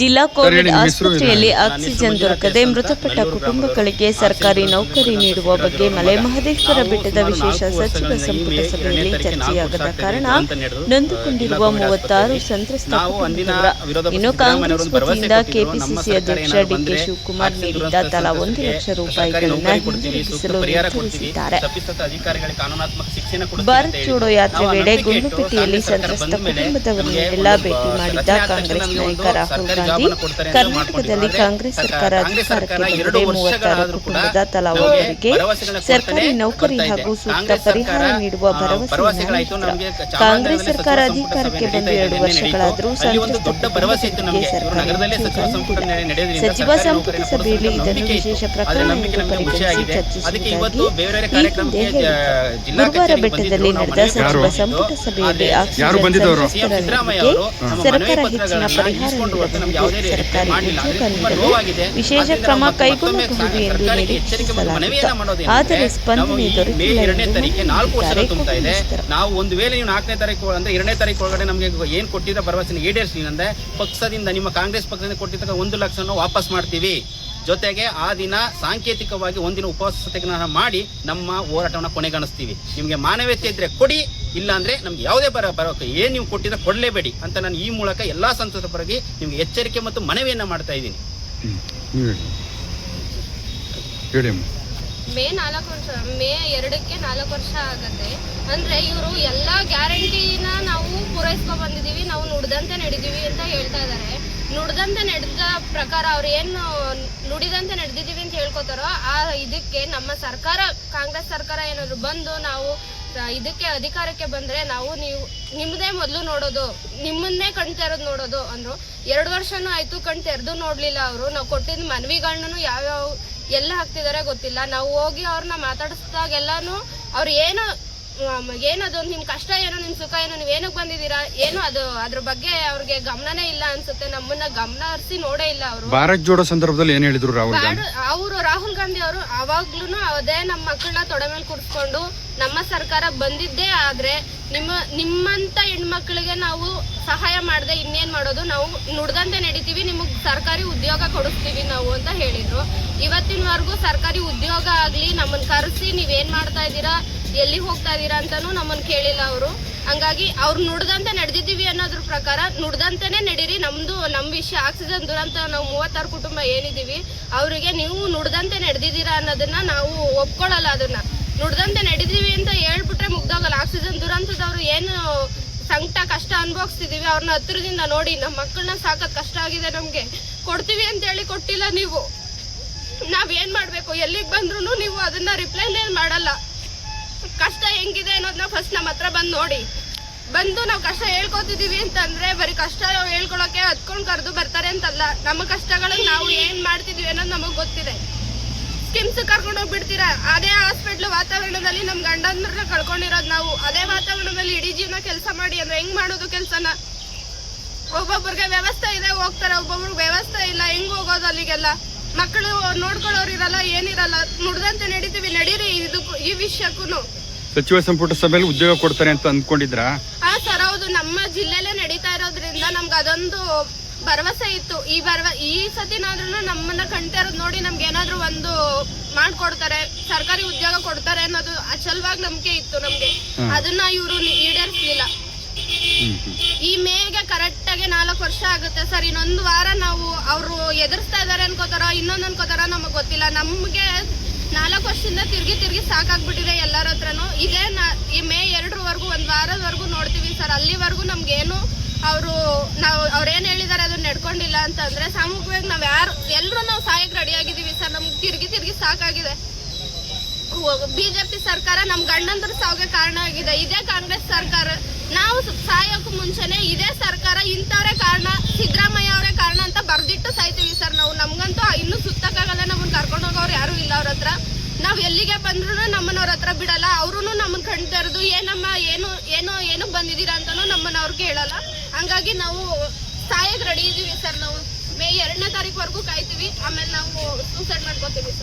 ಜಿಲ್ಲಾ ಕೋವಿಡ್ ಆಸ್ಪತ್ರೆಯಲ್ಲಿ? ಆಕ್ಸಿಜನ್ ದೊರಕದೆ ಮೃತಪಟ್ಟ ಕುಟುಂಬಗಳಿಗೆ ಸರ್ಕಾರಿ ನೌಕರಿ ನೀಡುವ ಬಗ್ಗೆ ಮಲೆ ಮಹದೇಶ್ವರ ಬೆಟ್ಟದ ವಿಶೇಷ ಸಚಿವ ಸಂಪುಟ ಸಭೆಯಲ್ಲಿ ಚರ್ಚೆಯಾಗದ ಕಾರಣ ನೊಂದುಕೊಂಡಿರುವ ಮೂವತ್ತಾರು ಸಂತ್ರಸ್ತ ಇನ್ನು ಕಾಂಗ್ರೆಸ್ ವತಿಯಿಂದ ಕೆಪಿಸಿಸಿ ಅಧ್ಯಕ್ಷ ಡಿಕೆ ಶಿವಕುಮಾರ್ ನೀಡಿದ್ದ ತಲಾ ಒಂದು ಲಕ್ಷ ರೂಪಾಯಿಗಳನ್ನು ಹಿಂದಿರುಗಿಸಲು ನಿರ್ಧರಿಸಿದ್ದಾರೆ ಭಾರತ್ ಜೋಡೋ ಯಾತ್ರೆ ವೇಳೆ ಗುಂಡ್ಲುಪೇಟೆಯಲ್ಲಿ ಸಂತ್ರಸ್ತ ಕುಟುಂಬದವರನ್ನೆಲ್ಲ ಭೇಟಿ ಮಾಡಿದ್ದ ಕಾಂಗ್ರೆಸ್ ನಾಯಕ ರಾಹುಲ್ ಗಾಂಧಿ ಕರ್ನಾಟಕದಲ್ಲಿ ಕಾಂಗ್ರೆಸ್ ಸರ್ಕಾರ ಅಧಿಕಾರಕ್ಕೆ ಬಂದರೆ ಮೂವತ್ತಾರು ಕುಟುಂಬದ ತಲಾ ಒಬ್ಬರಿಗೆ ಸರ್ಕಾರಿ ನೌಕರಿ ಹಾಗೂ ಸೂಕ್ತ ಪರಿಹಾರ ನೀಡುವ ಭರವಸೆ ಕಾಂಗ್ರೆಸ್ ಸರ್ಕಾರ ಅಧಿಕಾರಕ್ಕೆ ಬಂದು ಎರಡು ವರ್ಷಗಳಾದರೂ. ಸಚಿವ ಸಂಪುಟ ಸಭೆಯಲ್ಲಿ ಇದನ್ನು ವಿಶೇಷ ಪ್ರಕರಣ ಎಂದು ಪರಿಗಣಿಸಿ ಚರ್ಚಿಸುವುದಾಗಿ ಈ ಹಿಂದೆ. ಗುರುವಾರ ಬೆಟ್ಟದಲ್ಲಿ ನಡೆದ ಸಚಿವ ಸಂಪುಟ ಸಭೆಯಲ್ಲಿ ಯಾರು ಆಕ್ಸಿಜನ್ ಸರ್ಕಾರ ಹೆಚ್ಚಿನ ಪರಿಹಾರ ನೀಡಬಹುದು ಸರ್ಕಾರಿ ಉದ್ಯೋಗ ನೀಡಲು ವಿಶೇಷ ಕ್ರಮ ಕೈಗೊಳ್ಳಬಹುದು ಎಂದು ನಿರೀಕ್ಷಿಸಲಾಗಿತ್ತು ಆದರೆ ಸ್ಪಂದನೆ ದೊರೆತಿಲ್ಲ ಎಂದು ಇದೆ. ನಾವು ಒಂದು ವೇಳೆ ನೀವು ನಾಲ್ಕನೇ ತಾರೀಕು ಅಂದ್ರೆ ಎರಡನೇ ತಾರೀಕು ಒಳಗಡೆ ನಮಗೆ ಏನ್ ಕೊಟ್ಟಿದ್ದ ಭರವಸೆ ಈಡೇರಿಸಲಿಲ್ಲ ಅಂದ್ರೆ ಪಕ್ಷದಿಂದ ನಿಮ್ಮ ಕಾಂಗ್ರೆಸ್ ಪಕ್ಷದಿಂದ ಕೊಟ್ಟಿದ್ದ ಒಂದು ಲಕ್ಷ ವಾಪಸ್ ಮಾಡ್ತೀವಿ. ಜೊತೆಗೆ ಆ ದಿನ ಸಾಂಕೇತಿಕವಾಗಿ ಒಂದಿನ ಉಪವಾಸ ಸತ್ಯಾಗ್ರಹ ಮಾಡಿ ನಮ್ಮ ಹೋರಾಟವನ್ನು ಕೊನೆಗಾಣಿಸ್ತೀವಿ. ನಿಮಗೆ ಮಾನವೀಯತೆ ಇದ್ರೆ ಕೊಡಿ ಇಲ್ಲ ಅಂದ್ರೆ ನಮ್ಗೆ ಯಾವುದೇ ಬರ ಬರೋಕೆ ಏನ್ ನೀವು ಕೊಟ್ಟಿದ್ರೆ ಕೊಡಲೇಬೇಡಿ ಅಂತ ನಾನು ಈ ಮೂಲಕ ಎಲ್ಲಾ ಸಂಸದ ಪರವಾಗಿ ನಿಮ್ಗೆ ಎಚ್ಚರಿಕೆ ಮತ್ತು ಮನವಿಯನ್ನ ಮಾಡ್ತಾ ಇದ್ದೀನಿ. ಮೇ ನಾಲ್ಕು ವರ್ಷ ಮೇ ಎರಡಕ್ಕೆ ನಾಲ್ಕು ವರ್ಷ ಆಗತ್ತೆ. ಅಂದ್ರೆ ಇವರು ಎಲ್ಲಾ ಗ್ಯಾರಂಟಿನ ನಾವು ಪೂರೈಸ್ಕೊ ಬಂದಿದೀವಿ ನಾವು ನುಡ್ದಂತೆ ನಡೆದಿವಿ ಅಂತ ಹೇಳ್ತಾ ಇದಾರೆ. ನುಡ್ದಂತೆ ನಡೆದ ಪ್ರಕಾರ ಅವ್ರು ಏನು ನುಡಿದಂತೆ ನಡೆದಿದೀವಿ ಅಂತ ಹೇಳ್ಕೊತಾರೋ ಆ ಇದಕ್ಕೆ ನಮ್ಮ ಸರ್ಕಾರ ಕಾಂಗ್ರೆಸ್ ಸರ್ಕಾರ ಏನಾದ್ರು ಬಂದು ನಾವು ಇದಕ್ಕೆ ಅಧಿಕಾರಕ್ಕೆ ಬಂದ್ರೆ ನಾವು ನೀವು ನಿಮ್ಮದೇ ಮೊದಲು ನೋಡೋದು, ನಿಮ್ಮನ್ನೇ ಕಣ್ ತೆರೆದು ನೋಡೋದು ಅಂದ್ರು. ಎರಡು ವರ್ಷನೂ ಆಯ್ತು ಕಣ್ ತೆರೆದು ನೋಡ್ಲಿಲ್ಲ ಅವರು. ನಾವು ಕೊಟ್ಟಿದ್ದ ಮನವಿಗಳನ್ನೂ ಯಾವ್ಯಾವ, ಎಲ್ಲ ಹಾಕ್ತಿದಾರೆ ಗೊತ್ತಿಲ್ಲ. ನಾವು ಹೋಗಿ ಅವ್ರನ್ನ ಮಾತಾಡಿಸಿದಾಗೆಲ್ಲಾನು ಅವ್ರು ಏನು ಆಮ್, ಅದೊಂದು ನಿಮ್ ಕಷ್ಟ ಏನು ನಿಮ್ ಸುಖ ಏನು ನೀವ್ ಏನಕ್ಕೆ ಬಂದಿದ್ದೀರಾ? ಏನು ಅದು ಅದ್ರ ಬಗ್ಗೆ ಅವ್ರಿಗೆ ಗಮನನೇ ಇಲ್ಲ ಅನ್ಸುತ್ತೆ. ನಮ್ಮನ್ನ ಗಮನ ಹರಿಸಿ ನೋಡೇ ಇಲ್ಲ ಅವರು. ಭಾರತ್ ಜೋಡೋ ಸಂದರ್ಭದಲ್ಲಿ ಏನ್ ಹೇಳಿದ್ರು ರಾಹುಲ್ ಗಾಂಧಿ? ಅವರು ರಾಹುಲ್ ಗಾಂಧಿ ಅವರು ಅವಾಗ್ಲೂ ಅದೇ ನಮ್ಮ ಮಕ್ಕಳನ್ನ ತೊಡೆ ಮೇಲೆ ಕೂರಿಸ್ಕೊಂಡು ನಮ್ಮ ಸರ್ಕಾರ ಬಂದಿದ್ದೇ ಆದ್ರೆ ನಿಮ್ಮ ನಿಮ್ಮಂತ ಹೆಣ್ಮಕ್ಳಿಗೆ ನಾವು ಸಹಾಯ ಮಾಡದೆ ಇನ್ನೇನ್ ಮಾಡೋದು? ನಾವು ನುಡ್ದಂತೆ ನಡಿತೀವಿ ನಿಮಗ್ ಸರ್ಕಾರಿ ಉದ್ಯೋಗ ಕೊಡಿಸ್ತೀವಿ ನಾವು ಅಂತ ಹೇಳಿದ್ರು. ಇವತ್ತಿನವರೆಗೂ ಸರ್ಕಾರಿ ಉದ್ಯೋಗ ಆಗ್ಲಿ ನಮ್ಮನ್ನ ಕರೆಸಿ ನೀವೇನ್ ಮಾಡ್ತಾ ಇದ್ದೀರಾ? ಎಲ್ಲಿ ಹೋಗ್ತಾ ಇದೀರಾ ಅಂತಾನು ನಮ್ಮನ್ನು ಕೇಳಿಲ್ಲ ಅವರು. ಹಂಗಾಗಿ ಅವ್ರು ನುಡ್ದಂತೆ ನಡೆದಿದ್ದೀವಿ ಅನ್ನೋದ್ರ ಪ್ರಕಾರ ನುಡ್ದಂತೆನೆ ನಡೀರಿ. ನಮ್ದು ನಮ್ಮ ವಿಷಯ ಆಕ್ಸಿಜನ್ ದುರಂತ ನಾವು ಮೂವತ್ತಾರು ಕುಟುಂಬ ಏನಿದ್ದೀವಿ, ಅವರಿಗೆ ನೀವು ನುಡ್ದಂತೆ ನಡೆದಿದ್ದೀರಾ ಅನ್ನೋದನ್ನ ನಾವು ಒಪ್ಕೊಳ್ಳಲ್ಲ ಅದನ್ನ. ನುಡ್ದಂತೆ ನಡೆದೀವಿ ಅಂತ ಹೇಳ್ಬಿಟ್ರೆ ಮುಗ್ದೋಗಲ್ಲ. ಆಕ್ಸಿಜನ್ ದುರಂತದವ್ರು ಏನು ಸಂಕಟ, ಕಷ್ಟ ಅನುಭವಿಸ್ತಿದ್ದೀವಿ ಅವ್ರನ್ನ ಹತ್ತಿರದಿಂದ ನೋಡಿ ನಮ್ಮ ಮಕ್ಕಳನ್ನ ಸಾಕೋದು ಕಷ್ಟ ಆಗಿದೆ ನಮಗೆ. ಕೊಡ್ತೀವಿ ಅಂತ ಹೇಳಿ ಕೊಟ್ಟಿಲ್ಲ ನೀವು. ನಾವ್ ಏನ್ ಮಾಡ್ಬೇಕು? ಎಲ್ಲಿಗ್ ಬಂದ್ರು ನೀವು ಅದನ್ನ ರಿಪ್ಲೈನೇ ಮಾಡಲ್ಲ. ಕಷ್ಟ ಹೆಂಗಿದೆ ಅನ್ನೋದನ್ನ ಫಸ್ಟ್ ನಮ್ಮ ಹತ್ರ ಬಂದು ನೋಡಿ. ಬಂದು ನಾವು ಕಷ್ಟ ಹೇಳ್ಕೊತಿದೀವಿ ಅಂತಂದ್ರೆ ಬರೀ ಕಷ್ಟ ಹೇಳ್ಕೊಳಕ್ಕೆ ಹತ್ಕೊಂಡು ಕರೆದು ಬರ್ತಾರೆ ಅಂತಲ್ಲ. ನಮ್ಮ ಕಷ್ಟಗಳನ್ನ ನಾವು ಏನ್ ಮಾಡ್ತಿದೀವಿ ಅನ್ನೋದು ನಮಗ್ ಗೊತ್ತಿದೆ. ಸ್ಕಿಮ್ಸ್ ಕರ್ಕೊಂಡು ಹೋಗ್ಬಿಡ್ತೀರಾ? ಅದೇ ಹಾಸ್ಪಿಟ್ಲ್ ವಾತಾವರಣದಲ್ಲಿ ನಮ್ ಗಂಡಂದ್ರನ್ನ ಕಳ್ಕೊಂಡಿರೋದು ನಾವು. ಅದೇ ವಾತಾವರಣದಲ್ಲಿ ಇಡೀ ಜೀವನ ಕೆಲಸ ಮಾಡಿ ಅಂದ್ರೆ ಹೆಂಗ್ ಮಾಡೋದು ಕೆಲಸನ? ಒಬ್ಬೊಬ್ರಿಗೆ ವ್ಯವಸ್ಥೆ ಇದೆ, ಹೋಗ್ತಾರೆ. ಒಬ್ಬೊಬ್ರಿಗೆ ವ್ಯವಸ್ಥೆ ಇಲ್ಲ, ಹೆಂಗ್ ಹೋಗೋದು ಅಲ್ಲಿಗೆಲ್ಲ? ಮಕ್ಕಳು ನೋಡ್ಕೊಳ್ಳೋರು ಇರಲ್ಲ, ಏನಿರಲ್ಲ. ನುಡ್ದಂತೆ ನಡೀತೀವಿ. ನಡೀರಿ, ಇದಕ್ಕೂ ಈ ವಿಷಯಕ್ಕೂ ಸಚಿವ ಸಂಪುಟ ಸಭೆಯಲ್ಲಿ ಉದ್ಯೋಗ ಕೊಡ್ತಾರೆ ಅಂತ ಅಂದ್ಕೊಂಡಿದ್ರ? ಹಾ ಸರ್ ಹೌದು. ನಮ್ಮ ಜಿಲ್ಲೆಲೇ ನಡೀತಾ ಇರೋದ್ರಿಂದ ನಮ್ಗೆ ಅದೊಂದು ಭರವಸೆ ಇತ್ತು. ಈ ಭರವ ಈ ಸತಿನಾದ್ರೂ ನಮ್ಮನ್ನ ಕಣ್ತಾ ಇರೋದು ನೋಡಿ ನಮ್ಗೆ ಏನಾದ್ರು ಒಂದು ಮಾಡ್ಕೊಡ್ತಾರೆ ಸರ್ಕಾರಿ ಉದ್ಯೋಗ ಕೊಡ್ತಾರೆ ಅನ್ನೋದು ಅಚಲವಾಗಿ ನಂಬಿಕೆ ಇತ್ತು ನಮ್ಗೆ. ಅದನ್ನ ಇವರು ಈಡೇರಿಸ್ಲಿಲ್ಲ. ಈ ಮೇಗೆ ಕರೆಕ್ಟ್ ಆಗಿ ನಾಲ್ಕು ವರ್ಷ ಆಗುತ್ತೆ ಸರ್. ಇನ್ನೊಂದು ವಾರ ನಾವು ಅವರು ಎದುರಿಸ್ತಾ ಇದಾರೆ ಅನ್ಕೋತಾರ ಇನ್ನೊಂದ್ ಅನ್ಕೋತಾರ ನಮಗ್ ಗೊತ್ತಿಲ್ಲ. ನಮ್ಗೆ ನಾಲ್ಕು ವರ್ಷದಿಂದ ತಿರುಗಿ ತಿರುಗಿ ಸಾಕಾಗ್ಬಿಟ್ಟಿದೆ ಎಲ್ಲರ ಹತ್ರನು. ಇದೇ ನಾ- ಈ ಮೇ ಎರಡರವರೆಗೂ, ಒಂದು ವಾರದವರೆಗೂ ನೋಡ್ತೀವಿ ಸರ್. ಅಲ್ಲಿವರೆಗೂ ನಮ್ಗೇನು ಅವರು, ನಾವು, ಅವ್ರೇನು ಹೇಳಿದ್ದಾರೆ ಅದನ್ನ ನಡ್ಕೊಂಡಿಲ್ಲ ಅಂತಂದ್ರೆ ಸಾಮೂಹಿಕವಾಗಿ ನಾವು ಯಾರು ಎಲ್ಲರೂ ನಾವು ಸಹಾಯಕ್ಕೆ ರೆಡಿ ಆಗಿದೀವಿ ಸರ್. ನಮ್ಗೆ ತಿರುಗಿ ತಿರುಗಿ ಸಾಕಾಗಿದೆ. ಬಿಜೆಪಿ ಸರ್ಕಾರ ನಮ್ಮ ಗಂಡಂದ್ರ ಸಾವಿಗೆ ಕಾರಣ ಆಗಿದೆ. ಇದೇ ಕಾಂಗ್ರೆಸ್ ಸರ್ಕಾರ. ನಾವು ಸಾಯೋಕ್ಕೂ ಮುಂಚೆನೆ ಇದೇ ಸರ್ಕಾರ ಇಂಥವರೇ ಕಾರಣ, ಸಿದ್ದರಾಮಯ್ಯ ಅವರೇ ಕಾರಣ ಅಂತ ಬರ್ದಿಟ್ಟು ಸಾಯ್ತೀವಿ ಸರ್ ನಾವು ನಮ್ಗಂತೂ ಇನ್ನೂ ಸುತ್ತಕ್ಕಾಗಲ್ಲ ನಮ್ಮನ್ನ ಕರ್ಕೊಂಡು ಹೋಗೋರು ಯಾರು ಇಲ್ಲ ಅವ್ರ ಹತ್ರ ನಾವ್ ಎಲ್ಲಿಗೆ ಬಂದ್ರು ನಮ್ಮನವ್ರ ಹತ್ರ ಬಿಡಲ್ಲ ಅವ್ರು ನಮ್ಮನ್ನ ಕಣ್ ಏನಮ್ಮ ಏನು, ಏನೋ, ಏನು ಬಂದಿದ್ದೀರಾ ಅಂತಾನು ನಮ್ಮನ್ನ ಅವ್ರು ಕೇಳಲ್ಲ. ಹಂಗಾಗಿ ನಾವು ಸಾಯಕ್ ರೆಡಿ ಇದೀವಿ ಸರ್ ನಾವು. ಮೇ ಎರಡನೇ ತಾರೀಕು ಕಾಯ್ತೀವಿ, ಆಮೇಲೆ ನಾವು ಸೂಸೈಡ್ ಮಾಡ್ಕೋತೀವಿ ಸರ್.